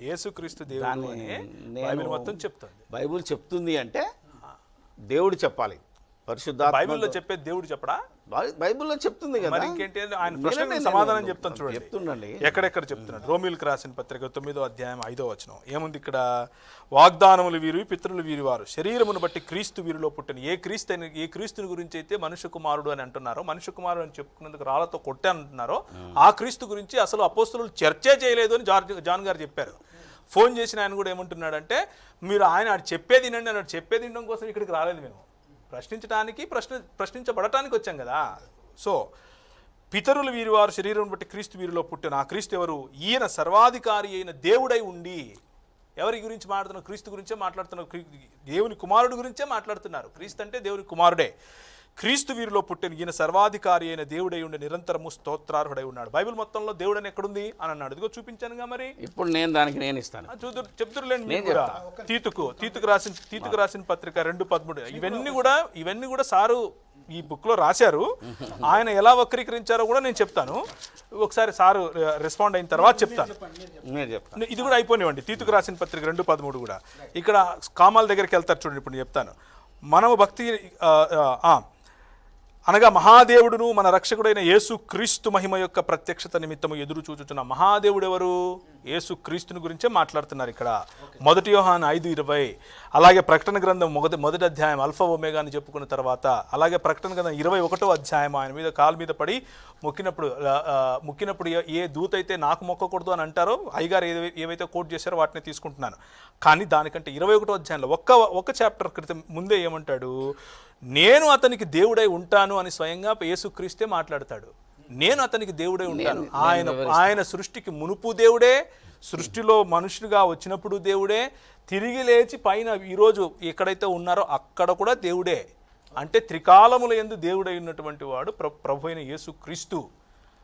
యేసుక్రీస్తు దేవుడు బైబిల్ మొత్తం చెప్తుంది. బైబిల్ చెప్తుంది అంటే దేవుడు చెప్పాలి. పరిశుద్ధాత్మ బైబిల్లో చెప్పే దేవుడు చెప్పడా? బైబిల్లో చెప్తుంది కదా. ఇంకేంటి? ఆయన నేను- సమాధానం చెప్తాను చూడండి. చెప్తుండండి ఎక్కడెక్కడ చెప్తున్నాడు? రోమిల్కి రాసిన పత్రిక తొమ్మిదో అధ్యాయం ఐదో వచనం. ఏముంది ఇక్కడ? వాగ్దానములు వీరు పితరులు వీరి వారు శరీరమును బట్టి క్రీస్తు వీరిలో పుట్టిన ఏ క్రీస్తు ఏ క్రీస్తుని గురించి అయితే మనుష్య కుమారుడు అని అంటున్నారో మనుష్య కుమారుడు అని చెప్పుకున్నందుకు రాళ్ళతో కొట్టే అంటున్నారో ఆ క్రీస్తు గురించి అసలు అపోస్తులు చర్చే చేయలేదు అని జార్జ్ జాన్ గారు చెప్పారు. ఫోన్ చేసిన ఆయన కూడా ఏమంటున్నాడంటే మీరు ఆయన చెప్పేది వినండి అన్నాడు చెప్పేది వినడం కోసం ఇక్కడికి రాలేదు మేము. ప్రశ్నించడానికి ప్రశ్న ప్రశ్నించబడటానికి వచ్చాం కదా. సో పితరులు వీరి వారు శరీరం బట్టి క్రీస్తు వీరిలో పుట్టిన ఆ క్రీస్తు ఎవరు? ఈయన సర్వాధికారి అయిన దేవుడై ఉండి ఎవరి గురించి మాట్లాడుతున్నారు క్రీస్తు గురించే మాట్లాడుతున్నారు దేవుని కుమారుడు గురించే మాట్లాడుతున్నారు. క్రీస్తు అంటే దేవుని కుమారుడే. క్రీస్తు వీరిలో పుట్టిన ఈయన సర్వాధికారి అయిన దేవుడై ఉండి నిరంతరము స్తోత్రార్హుడై ఉన్నాడు. బైబిల్ మొత్తంలో దేవుడని ఎక్కడుంది? అని అన్నాడు. ఇదిగో చూపించానుగా మరి. ఇప్పుడు నేను దానికి నేను ఇస్తాను. ఆ, చూదురు చెప్తురులేండి తీతుకు తీతుకు రాసిన తీతుకు రాసిన పత్రిక రెండు పదమూడు. ఇవన్నీ కూడా ఇవన్నీ కూడా సారు ఈ బుక్లో రాశారు. ఆయన ఎలా వక్రీకరించారో కూడా నేను చెప్తాను. ఒకసారి సారు రెస్పాండ్ అయిన తర్వాత చెప్తాను. ఇది కూడా అయిపోనివ్వండి. తీతుకు రాసిన పత్రిక రెండు పదమూడు కూడా. ఇక్కడ కామాల దగ్గరికి వెళ్తారు చూడండి ఇప్పుడు నేను చెప్తాను. మనము భక్తి అనగా మహాదేవుడును మన రక్షకుడైన యేసు క్రీస్తు మహిమ యొక్క ప్రత్యక్షత నిమిత్తము ఎదురు చూచుచున్న మహాదేవుడు ఎవరు యేసు క్రీస్తుని గురించే మాట్లాడుతున్నారు ఇక్కడ. మొదటి యోహాన్ ఐదు ఇరవై. అలాగే ప్రకటన గ్రంథం మొదటి మొదటి అధ్యాయం అల్ఫా ఒమేగా అని చెప్పుకున్న తర్వాత అలాగే ప్రకటన గ్రంథం ఇరవై ఒకటో అధ్యాయం ఆయన మీద కాలు మీద పడి మొక్కినప్పుడు మొక్కినప్పుడు ఏ- ఏ దూత అయితే నాకు మొక్కకూడదు అని అంటారో అయ్యగారు ఏవై- ఏవైతే కోట్ చేశారో వాటిని తీసుకుంటున్నాను. కానీ దానికంటే ఇరవై ఒకటో అధ్యాయంలో ఒక్క ఒక చాప్టర్ క్రితం ముందే ఏమంటాడు? నేను అతనికి దేవుడై ఉంటాను అని స్వయంగా యేసుక్రీస్తే మాట్లాడతాడు. నేను అతనికి దేవుడై ఉంటాను. ఆయన ఆయన సృష్టికి మునుపు దేవుడే సృష్టిలో మనుషులుగా వచ్చినప్పుడు దేవుడే తిరిగి లేచి పైన ఈరోజు ఎక్కడైతే ఉన్నారో అక్కడ కూడా దేవుడే. అంటే త్రికాలముల ఎందు దేవుడై ఉన్నటువంటి వాడు ప్ర ప్రభు అయిన యేసుక్రీస్తు.